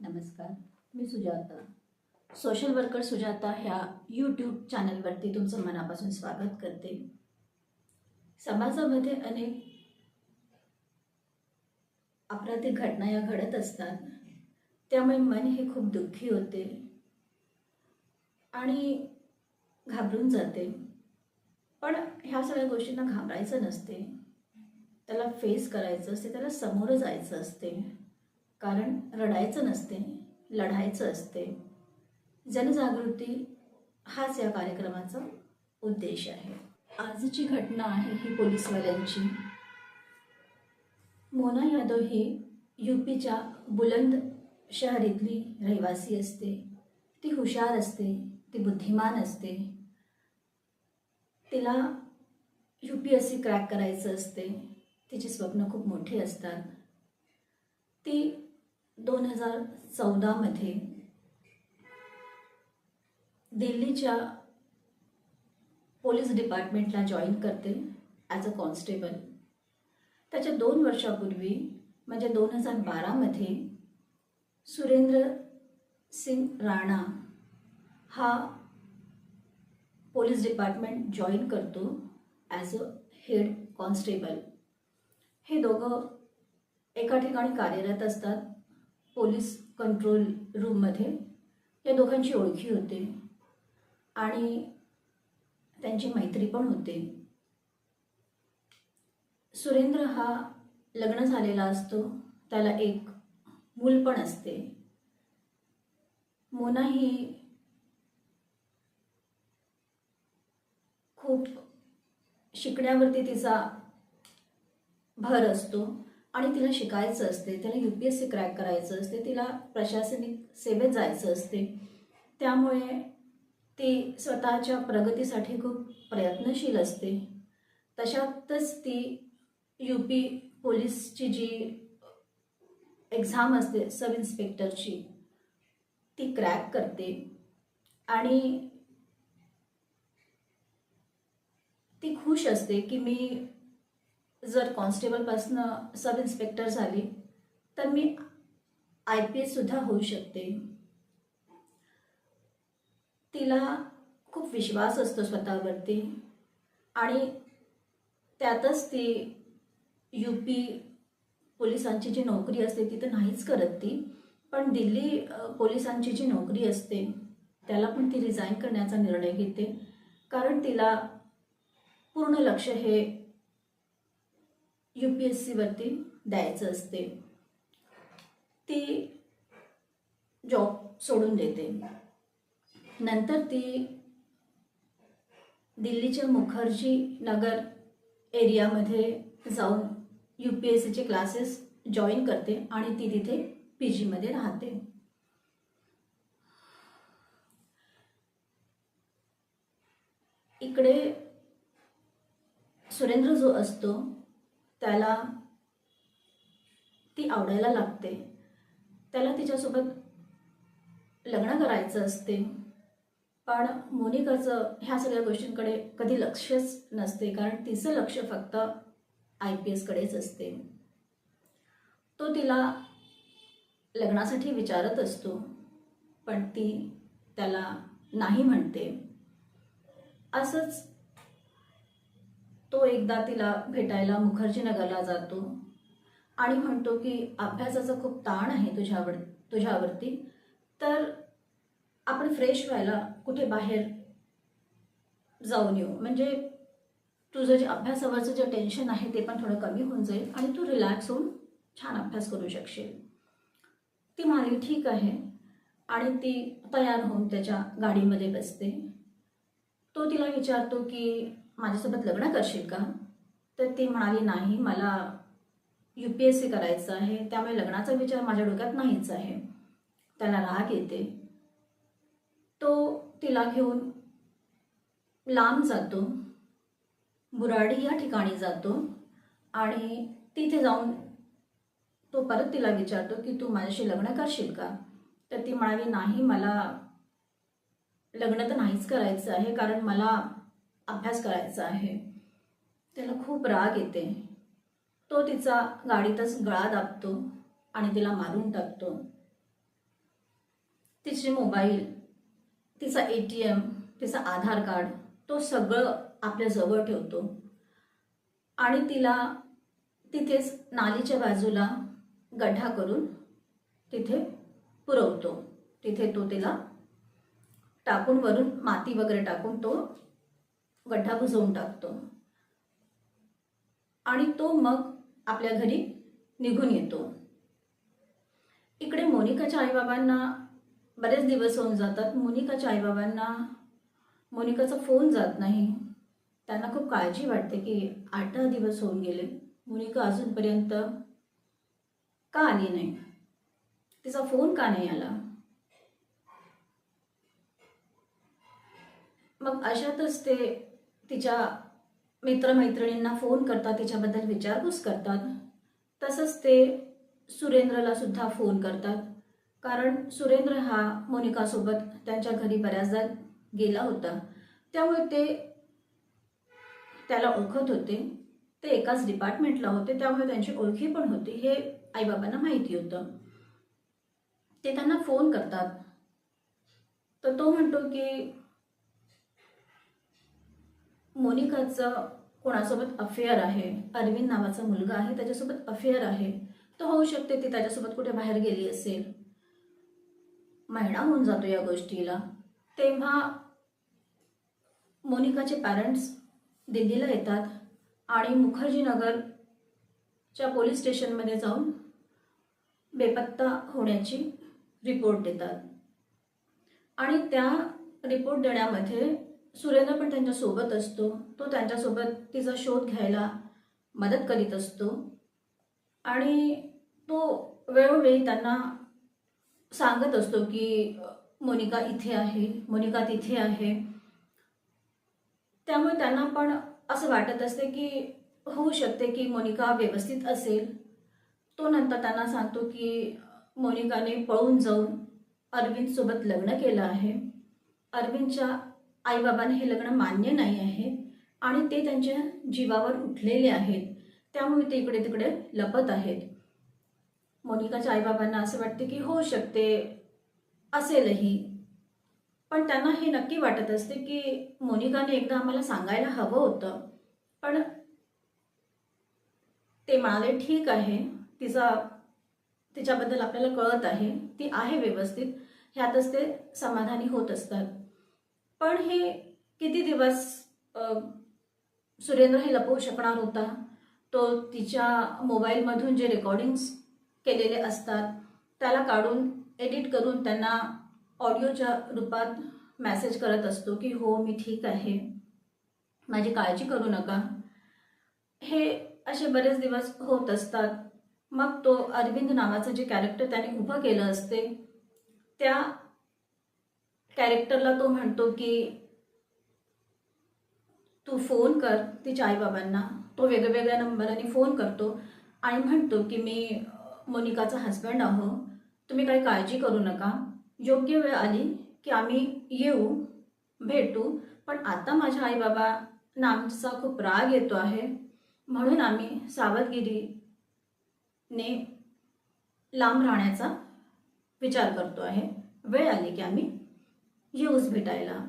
नमस्कार मी Sujata. Social worker Sujata ह्या यूट्यूब चॅनलवरती तुमचं मनापासून स्वागत करते. समाजामध्ये अनेक अपराधिक घटना या घडत असतात. त्यामुळे मन हे खूप दुःखी होते आणि घाबरून जाते. पण ह्या सगळ्या गोष्टींना घाबरायचं नसते. त्याला फेस करायचं असते त्याला समोर जायचं असते. कारण रडायचं नसते लढायचं असते. जनजागृती हाच या कार्यक्रमाचा उद्देश आहे. आजची घटना आहे ही पोलीसवाल्यांची. मोना यादव ही यूपीच्या बुलंद शहरीतली रहिवासी असते. ती हुशार असते ती बुद्धिमान असते. तिला U P S C crack करायचं असते. तिची स्वप्न खूप मोठी असतात. ती दोन हजार चौदामध्ये दिल्लीच्या पोलीस डिपार्टमेंटला जॉईन करते ॲज अ कॉन्स्टेबल त्याच्या दोन वर्षापूर्वी म्हणजे दोन हजार बारामध्ये सुरेंद्र सिंग राणा हा पोलीस डिपार्टमेंट जॉईन करतो ॲज अ हेड कॉन्स्टेबल हे दोघं एका ठिकाणी कार्यरत असतात. पोलीस कंट्रोल रूममध्ये या दोघांची ओळखी होते. आणि त्यांची मैत्री पण होते. सुरेंद्र हा लग्न झालेला असतो. त्याला एक मूल पण असते. मोना ही खूप शिकण्यावरती तिचा भर असतो. आणि तिला शिकायचं असते तिला U P S C crack करायचं असते तिला प्रशासनिक सेवेत जायचं असते. त्यामुळे ती स्वतःच्या प्रगतीसाठी खूप प्रयत्नशील असते. तशातच ती यू पी पोलीसची जी एक्झाम असते सब इन्स्पेक्टरची ती क्रॅक करते. आणि ती खुश असते की मी जर कॉन्स्टेबलपासनं सब इन्स्पेक्टर झाली तर मी आय पी एससुद्धा होऊ शकते. तिला खूप विश्वास असतो स्वतःवरती. आणि त्यातच ती यू पी पोलिसांची जी नोकरी असते ती तर नाहीच करत ती. पण दिल्ली पोलिसांची जी नोकरी असते त्याला पण ती रिझाईन करण्याचा निर्णय घेते. कारण तिला पूर्ण लक्ष हे यू पी एस सीवरती द्यायचं असते. ती जॉब सोडून देते. नंतर ती दिल्लीच्या मुखर्जी नगर एरियामध्ये जाऊन यू पी एस सीचे क्लासेस जॉईन करते आणि ती तिथे पी जीमध्ये राहते. इकडे सुरेंद्र जो असतो त्याला ती आवडायला लागते. त्याला तिच्यासोबत लग्न करायचं असते. पण मोनिकाचं ह्या सगळ्या गोष्टींकडे कधी लक्षच नसते. कारण तिचं लक्ष फक्त आय पी एसकडेच असते. तो तिला लग्नासाठी विचारत असतो. पण ती त्याला नाही म्हणते. असंच तो एकदा तिला भेटायला मुखर्जी नगरला जातो आणि म्हणतो की अभ्यासाचा खूप ताण आहे तुझ्यावर तुझ्यावरती. तर आपण फ्रेश व्हायला कुठे बाहेर जाऊन येऊ? म्हणजे तुझं जे अभ्यासावरचं जे टेन्शन आहे ते पण थोडं कमी होऊन जाईल आणि तू रिलॅक्स होऊन छान अभ्यास करू शकशील. ती म्हणाली ठीक आहे. आणि ती तयार होऊन त्याच्या गाडीमध्ये बसते. तो तिला विचारतो की माझ्यासोबत लग्न करशील का? तर ती म्हणाली नाही मला यू पी एस सी करायचं आहे. त्यामुळे लग्नाचा विचार माझ्या डोक्यात नाहीच आहे. त्याला राग येते. तो तिला घेऊन लांब जातो. बुराडी या ठिकाणी जातो. आणि तिथे जाऊन तो परत तिला विचारतो की तू माझ्याशी लग्न करशील का? तर ती म्हणाली नाही मला लग्न तर नाहीच करायचं आहे. कारण मला अभ्यास करायचा आहे. त्याला खूप राग येते. तो तिचा गाडीतच गळा दाबतो आणि तिला मारून टाकतो. तिचे मोबाईल तिचा ए टी एम तिचा आधार कार्ड तो सगळं आपल्या जवळ ठेवतो. आणि तिला तिथेच नालीच्या बाजूला गड्ढा करून तिथे पुरवतो. तिथे तो तिला टाकून वरून माती वगैरे टाकून तो गड्ढा बुजवून टाकतो. आणि तो मग आपल्या घरी निघून येतो. इकडे मोनिकाच्या आईबाबांना बरेच दिवस होऊन जातात. मोनिकाच्या आईबाबांना मोनिकाचा फोन जात नाही. त्यांना खूप काळजी वाटते की आठ दहा दिवस होऊन गेले. मोनिका अजूनपर्यंत का आली नाही? तिचा फोन का नाही आला? मग अशातच ते तिच्या मित्रमैत्रिणींना फोन करतात तिच्याबद्दल विचारपूस करतात. तसंच ते सुरेंद्रला सुद्धा फोन करतात. कारण सुरेंद्र हा मोनिकासोबत त्यांच्या घरी बऱ्याचदा गेला होता. त्यामुळे ते त्याला ओळखत होते. ते एकाच डिपार्टमेंटला होते. त्यामुळे त्यांची ओळखी पण होती. हे आईबाबांना माहिती होतं. ते त्यांना फोन करतात. तर तो म्हणतो की मोनिकाचं कोणासोबत अफेअर आहे अरविंद नावाचा मुलगा आहे त्याच्यासोबत अफेअर आहे तो होऊ शकते ती त्याच्यासोबत कुठे बाहेर गेली असेल. महिना होऊन जातो या गोष्टीला. तेव्हा मोनिकाचे पॅरेंट्स दिल्लीला येतात आणि मुखर्जीनगरच्या पोलीस स्टेशनमध्ये जाऊन बेपत्ता होण्याची रिपोर्ट देतात. आणि त्या रिपोर्ट देण्यामध्ये सुरेंद्र पण त्यांच्यासोबत असतो. तो त्यांच्यासोबत तिचा शोध घ्यायला मदत करीत असतो. आणि तो वेळोवेळी त्यांना सांगत असतो की मोनिका इथे आहे मोनिका तिथे आहे. त्यामुळे त्यांना पण असं वाटत असते की होऊ शकते की मोनिका व्यवस्थित असेल. तो नंतर त्यांना सांगतो की मोनिकाने पळून जाऊन अरविंदसोबत लग्न केलं आहे. अरविंदच्या आईबाबांना हे लग्न मान्य नाही आहे आणि ते त्यांच्या जीवावर उठलेले आहेत. त्यामुळे ते इकडे तिकडे लपत आहेत. मोनिकाच्या आईबाबांना असं वाटते की होऊ शकते असेलही. पण त्यांना हे नक्की वाटत असते की मोनिकाने एकदा आम्हाला सांगायला हवं होतं. पण ते म्हणाले ठीक आहे. तिचा तिच्याबद्दल आपल्याला कळत आहे. ती आहे व्यवस्थित. ह्यातच ते समाधानी होत असतात. पण हे किती दिवस सुरेंद्र हे लपवू शकणार होता? तो तिच्या मोबाईलमधून जे रेकॉर्डिंग्स केलेले असतात त्याला काढून एडिट करून त्यांना ऑडिओच्या रूपात मॅसेज करत असतो की हो मी ठीक आहे. माझी काळजी करू नका. हे असे बरेच दिवस होत असतात. मग तो अरविंद नावाचं जे कॅरेक्टर त्याने उभं केलं असते त्या कॅरेक्टरला तो म्हणतो की तू फोन कर तिच्या आईबाबांना. तो वेगवेगळ्या नंबराने फोन करतो आणि म्हणतो की मी मोनिकाचा हस्बंड आहो. तुम्ही काही काळजी करू नका. योग्य वेळ आली की आम्ही येऊ भेटू. पण आता माझ्या आईबाबांना आमचा खूप राग येतो आहे. म्हणून आम्ही सावधगिरीने लांब राहण्याचा विचार करतो आहे. वेळ आली की आम्ही येऊच भेटायला.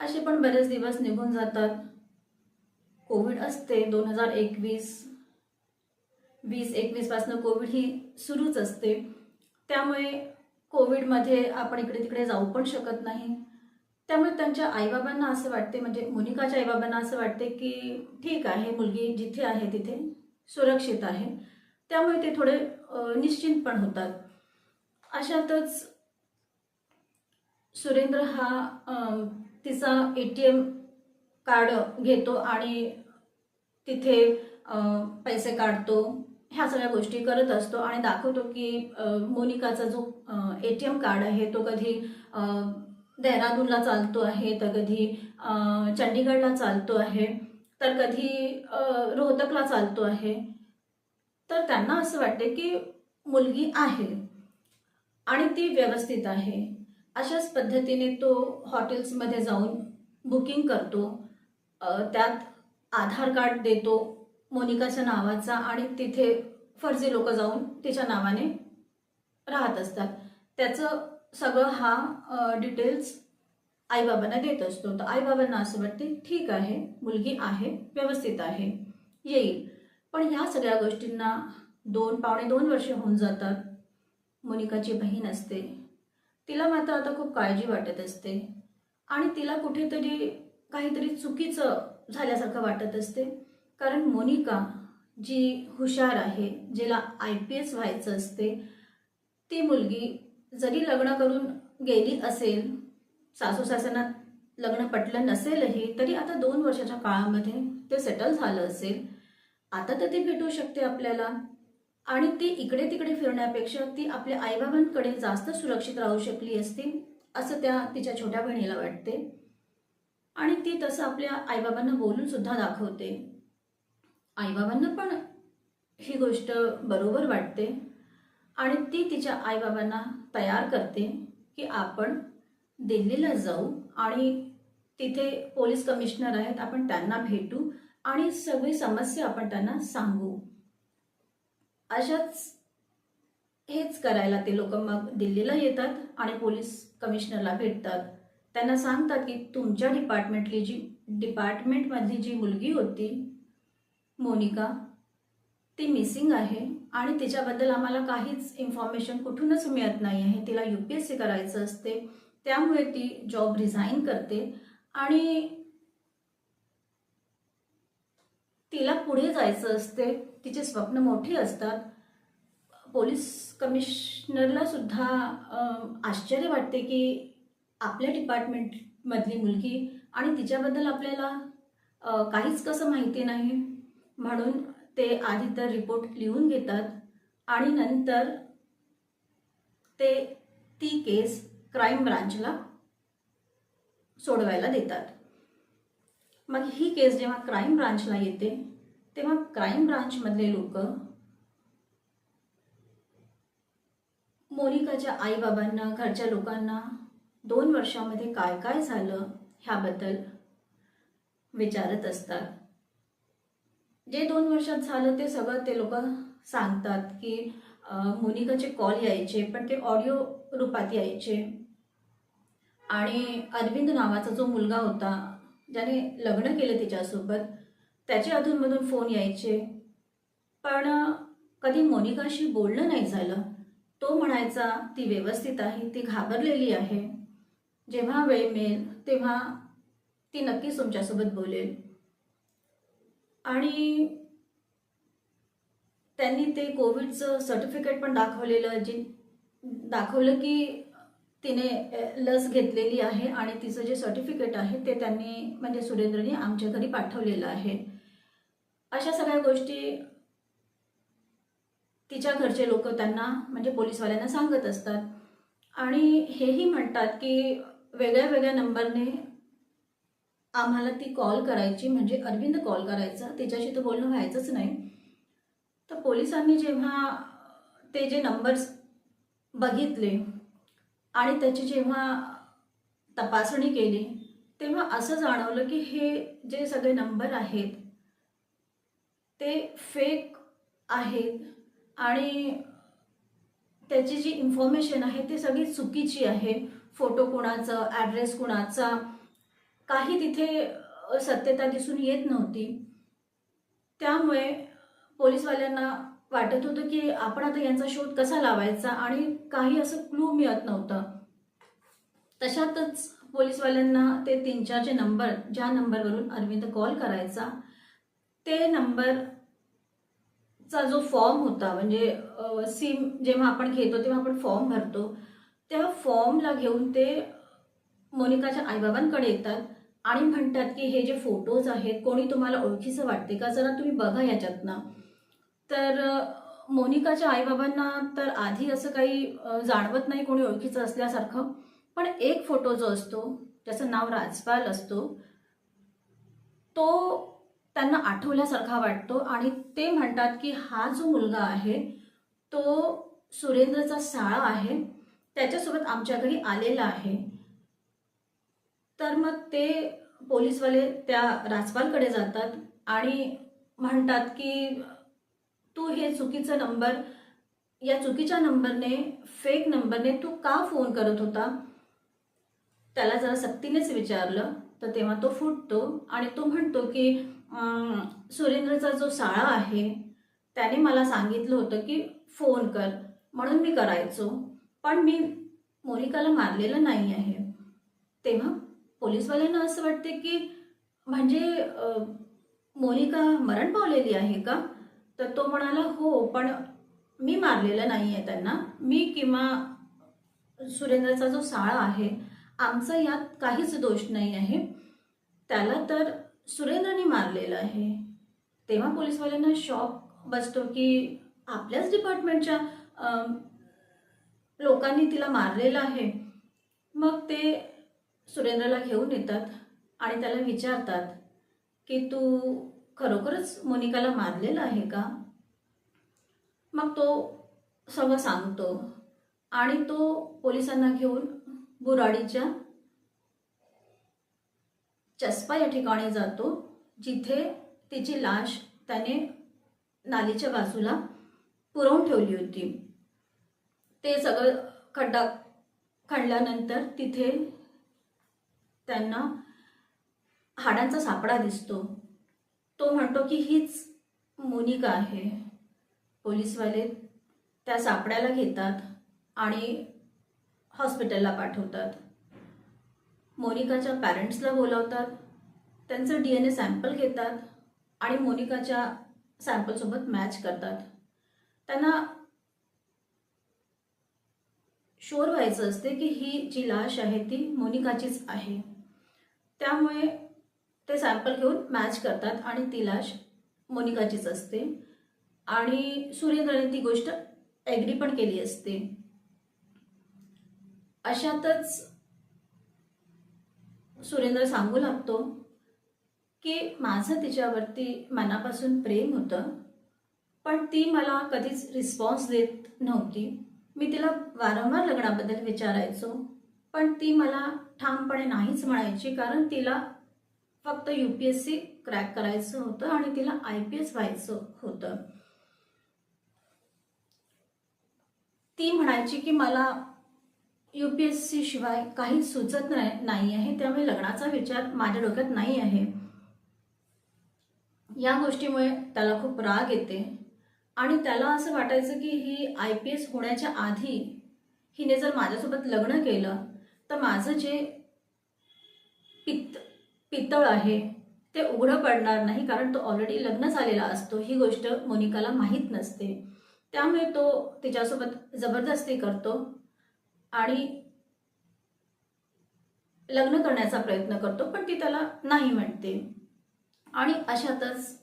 असे पण बरेच दिवस निघून जातात. कोविड असते दोन हजार एकवीस वीस एकवीसपासनं कोविड ही सुरूच असते. त्यामुळे कोविडमध्ये आपण इकडे तिकडे जाऊ पण शकत नाही. त्यामुळे त्यांच्या आईबाबांना असं वाटते म्हणजे मोनिकाच्या आईबाबांना असं वाटते की ठीक आहे मुलगी जिथे आहे तिथे सुरक्षित आहे. त्यामुळे ते थोडे निश्चिंत पण होतात. अशातच सुरेंद्र हा तिचा ए टी एम कार्ड घेतो आणि तिथे पैसे काढतो. ह्या सगळ्या गोष्टी करत असतो आणि दाखवतो की मोनिकाचा जो ए टी एम कार्ड आहे तो कधी देहरादूनला चालतो आहे तर कधी चंडीगडला चालतो आहे तर कधी रोहतकला चालतो आहे. तर त्यांना असं वाटते की मुलगी आहे आणि ती व्यवस्थित आहे. अशाच पद्धतीने तो हॉटेल्समध्ये जाऊन बुकिंग करतो. त्यात आधार कार्ड देतो मोनिकाच्या नावाचा आणि तिथे फर्जी लोक जाऊन तिच्या नावाने राहत असतात. त्याचं सगळं हा डिटेल्स आईबाबांना देत असतो. तर आईबाबांना असं वाटते ठीक आहे मुलगी आहे व्यवस्थित आहे येईल. पण ह्या सगळ्या गोष्टींना दोन पावणे दोन वर्ष होऊन जातात. मोनिकाची बहीण असते. तिला मात्र आता खूप काळजी वाटत असते. आणि तिला कुठेतरी काहीतरी चुकीचं झाल्यासारखं वाटत असते. कारण मोनिका जी हुशार आहे जिला आय पी एस व्हायचं असते ती मुलगी जरी लग्न करून गेली असेल सासू सासऱ्यांना लग्न पटलं नसेलही तरी आता दोन वर्षाच्या काळामध्ये ते सेटल झालं असेल. आता तर ती भेटू शकते आपल्याला. आणि ती इकडे तिकडे फिरण्यापेक्षा ती आपल्या आईबाबांकडे जास्त सुरक्षित राहू शकली असती असं त्या तिच्या छोट्या बहिणीला वाटते. आणि ती तसं आपल्या आईबाबांना बोलून सुद्धा दाखवते. आईबाबांना पण ही गोष्ट बरोबर वाटते. आणि ती तिच्या आईबाबांना तयार करते की आपण दिल्लीला जाऊ आणि तिथे पोलीस कमिशनर आहेत आपण त्यांना भेटू आणि सगळी समस्या आपण त्यांना सांगू. अशाच हेच करायला ते लोक मग दिल्लीला येतात आणि पोलीस कमिशनरला भेटतात. त्यांना सांगतात की तुमच्या डिपार्टमेंटली जी डिपार्टमेंटमधली जी मुलगी होती मोनिका ती मिसिंग आहे आणि तिच्याबद्दल आम्हाला काहीच इन्फॉर्मेशन कुठूनच मिळत नाही आहे. तिला यू पी एस सी करायचं असते त्यामुळे ती जॉब रिझाईन करते आणि तिला पुढे जायचं असते तिचे स्वप्न मोठी असतात. पोलीस कमिशनरला सुद्धा आश्चर्य वाटते की आपल्या डिपार्टमेंटमधली मुलगी आणि तिच्याबद्दल आपल्याला काहीच कसं माहिती नाही. म्हणून ते आधी तर रिपोर्ट लिहून घेतात आणि नंतर ते ती केस क्राईम ब्रांचला सोडवायला देतात. मग ही केस जेव्हा क्राईम ब्रांचला येते तेव्हा क्राईम ब्रांचमधले लोक मोनिकाच्या आईबाबांना घरच्या लोकांना दोन वर्षामध्ये काय काय झालं ह्याबद्दल विचारत असतात. जे दोन वर्षात झालं ते सगळं ते लोक सांगतात की मोनिकाचे कॉल यायचे पण ते ऑडिओ रूपात यायचे. आणि अरविंद नावाचा जो मुलगा होता ज्याने लग्न केलं तिच्यासोबत त्याचे अधूनमधून फोन यायचे. पण कधी मोनिकाशी बोलणं नाही झालं. तो म्हणायचा ती व्यवस्थित आहे ती घाबरलेली आहे. जेव्हा वेळ मिळेल तेव्हा ती नक्कीच तुमच्यासोबत बोलेल. आणि त्यांनी ते कोविडचं सर्टिफिकेट पण दाखवलेलं जे दाखवलं की तिने लस घेतलेली आहे आणि तिचं जे सर्टिफिकेट आहे ते त्यांनी म्हणजे सुरेंद्रने आमच्या घरी पाठवलेलं आहे. अशा सगळ्या गोष्टी तिच्या घरचे लोक त्यांना म्हणजे पोलीसवाल्यांना सांगत असतात. आणि हेही म्हणतात की वेगळ्या वेगळ्या नंबरने आम्हाला ती कॉल करायची म्हणजे अरविंद कॉल करायचा. तिच्याशी तर बोलणं व्हायचंच नाही. तर पोलिसांनी जेव्हा ते जे नंबर्स बघितले आणि त्याची जेव्हा तपासणी केली तेव्हा असं जाणवलं की हे जे सगळे नंबर आहेत ते फेक आहेत आणि त्याची जी इन्फॉर्मेशन आहे ती सगळी चुकीची आहे. फोटो कुणाचं ॲड्रेस कुणाचा काही तिथे सत्यता दिसून येत नव्हती. त्यामुळे पोलीसवाल्यांना वाटत होतं की आपण आता यांचा शोध कसा लावायचा? आणि काही असं क्लू मिळत नव्हतं. तशातच पोलीसवाल्यांना ते तीन चार जे नंबर ज्या नंबरवरून अरविंद कॉल करायचा ते नंबरचा जो फॉर्म होता म्हणजे सिम जेव्हा आपण घेतो तेव्हा आपण फॉर्म भरतो त्या फॉर्मला घेऊन ते मोनिकाच्या आईबाबांकडे येतात आणि म्हणतात की हे जे फोटोज आहेत कोणी तुम्हाला ओळखीचं वाटते का? जरा तुम्ही बघा याच्यातनं. तर मोनिकाच्या आईबाबांना तर आधी असं काही जाणवत नाही कोणी ओळखीचं असल्यासारखं पण एक फोटो जो असतो त्याचं नाव राजपाल असतो तो त्यांना आठवल्यासारखा वाटतो आणि ते म्हणतात की हा जो मुलगा आहे तो सुरेंद्रचा साळा आहे त्याच्यासोबत आमच्या घरी आलेला आहे. तर मग ते पोलीसवाले त्या राजपालकडे जातात आणि म्हणतात की तू हे चुकीचं नंबर या चुकीच्या नंबरने फेक नंबरने तू का फोन करत होता? त्याला जरा सक्तीनेच विचारलं तर तेव्हा तो फुटतो आणि तो म्हणतो की सुरेंद्रचा जो साळा आहे त्याने मला सांगितलं होतं की फोन कर. म्हणून मी करायचो. पण मी मोनिकाला मारलेलं नाही आहे. तेव्हा पोलीसवाल्यांना असं वाटते की म्हणजे मोनिका मरण पावलेली आहे का? तर तो म्हणाला हो पण मी मारलेलं नाही आहे त्यांना. मी किंवा सुरेंद्रचा जो साळा आहे आमचा यात काहीच दोष नाही आहे. त्याला तर सुरेंद्रने मारलेलं आहे. तेव्हा पोलीसवाल्यांना शॉक बसतो की आपल्याच डिपार्टमेंटच्या लोकांनी तिला मारलेलं आहे. मग ते सुरेंद्रला घेऊन येतात आणि त्याला विचारतात की तू खरोखरच मोनिकाला मारलेलं आहे का? मग तो सगळं सांगतो आणि तो पोलिसांना घेऊन बुराडीच्या चस्पा या ठिकाणी जातो जिथे तिची लाश त्याने नालीच्या बाजूला पुरवून ठेवली होती. ते सगळं खड्डा खणल्यानंतर तिथे त्यांना हाडांचा सापडा दिसतो. तो म्हणतो की हीच मोनिका आहे. पोलीसवाले त्या सापड्याला घेतात आणि हॉस्पिटलला पाठवतात. मोनिकाच्या पॅरेंट्सला बोलावतात. त्यांचं डी एन ए सॅम्पल घेतात आणि मोनिकाच्या सॅम्पलसोबत मॅच करतात. त्यांना शोर व्हायचं असते की ही जी लाश आहे ती मोनिकाचीच आहे. त्यामुळे ते सॅम्पल घेऊन मॅच करतात आणि ती लाश मोनिकाचीच असते. आणि सुरेंद्रने ती गोष्ट ॲग्री पण केली असते. अशातच सुरेंद्र सांगू लागतो की माझं तिच्यावरती मनापासून प्रेम होतं पण ती मला कधीच रिस्पॉन्स देत नव्हती. मी तिला वारंवार लग्नाबद्दल विचारायचो पण ती मला ठामपणे नाहीच म्हणायची कारण तिला फक्त U P S C crack करायचं होतं आणि तिला आय पी एस व्हायचं होतं. ती म्हणायची की मला यू पी एस सी शिवाय काही सुचत नाही नाही आहे. त्यामुळे लग्नाचा विचार माझ्या डोक्यात नाही आहे. या गोष्टीमुळे त्याला खूप राग येते. आणि त्याला असं वाटायचं की ही आय पी एस होण्याच्या आधी हिने जर माझ्यासोबत लग्न केलं तर माझं जे पितळ आहे. ते उघडं पडणार नाही कारण तो ऑलरेडी लग्न झालेला असतो. ही गोष्ट मोनिकाला माहीत नसते. त्यामुळे तो तिच्यासोबत जबरदस्ती करतो आणि लग्न करण्याचा प्रयत्न करतो पण ती त्याला नाही म्हणते. आणि अशातच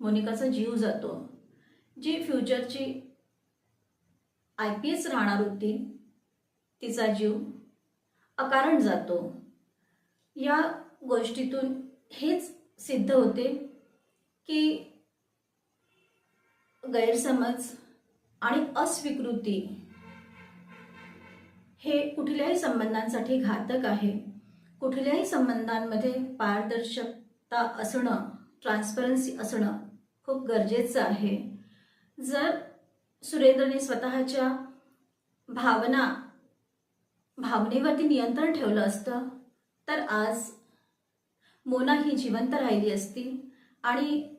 मोनिकाचा जीव जातो. जी फ्युचरची आय पी एस राहणार होती तिचा जीव अकारण जातो. या गोष्टीतून हेच सिद्ध होते की गैरसमज आणि अस्वीकृती हे कुठल्याही संबंधांसाठी घातक आहे. कुठल्याही संबंधांमध्ये पारदर्शकता असणं ट्रान्सपरन्सी असणं खूप गरजेचं आहे. जर सुरेंद्रने स्वतःच्या भावना भावनेवरती नियंत्रण ठेवलं असतं तर आज मोना ही जिवंत राहिली असती. आणि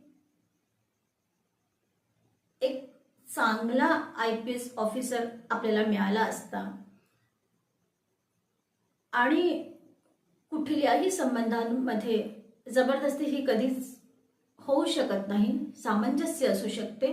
एक चांगला आय पी एस ऑफिसर आपल्याला मिळाला असता. आणि कुठल्याही संबंधांमध्ये जबरदस्ती ही कधीच होऊ शकत नाही. सामंजस्य असू शकते.